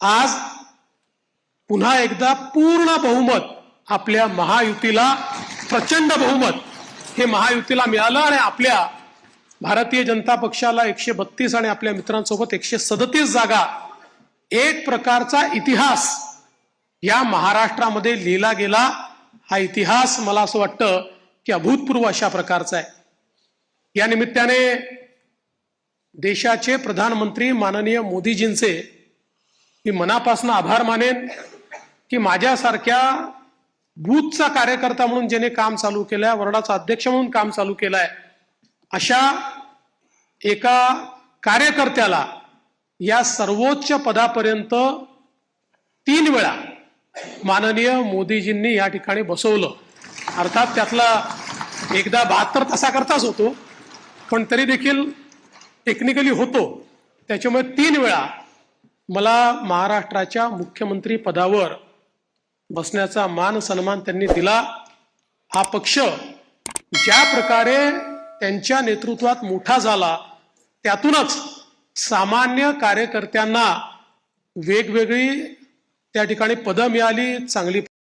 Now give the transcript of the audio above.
आज पुन्हा एकदा पूर्ण बहुमत आपल्या महायुतीला प्रचंड बहुमत हे महायुतीला मिळालं आणि आपल्या भारतीय जनता पक्षाला एकशे बत्तीस आणि आपल्या मित्रांसोबत एकशे सदतीस जागा एक प्रकारचा इतिहास या महाराष्ट्रामध्ये लिहिला गेला. हा इतिहास मला असं वाटतं की अभूतपूर्व अशा प्रकारचा आहे. या निमित्ताने देशाचे प्रधानमंत्री माननीय मोदीजींचे मी मनापासून आभार मानेन की माझ्यासारख्या बूथचा कार्यकर्ता म्हणून ज्याने काम चालू केलंय वर्डाचा अध्यक्ष म्हणून काम चालू केलंय अशा एका कार्यकर्त्याला या सर्वोच्च पदापर्यंत तीन वेळा माननीय मोदीजींनी या ठिकाणी बसवलं. अर्थात त्यातला एकदा बहात्तर तासाकरताच होतो पण तरी देखील टेक्निकली होतो. त्याच्यामुळे तीन वेळा मला महाराष्ट्राच्या मुख्यमंत्री पदावर बसण्याचा मान सन्मान त्यांनी दिला. हा पक्ष ज्या प्रकारे त्यांच्या नेतृत्वात मोठा झाला त्यातूनच सामान्य कार्यकर्त्यांना वेगवेगळी त्या ठिकाणी पदं मिळाली चांगली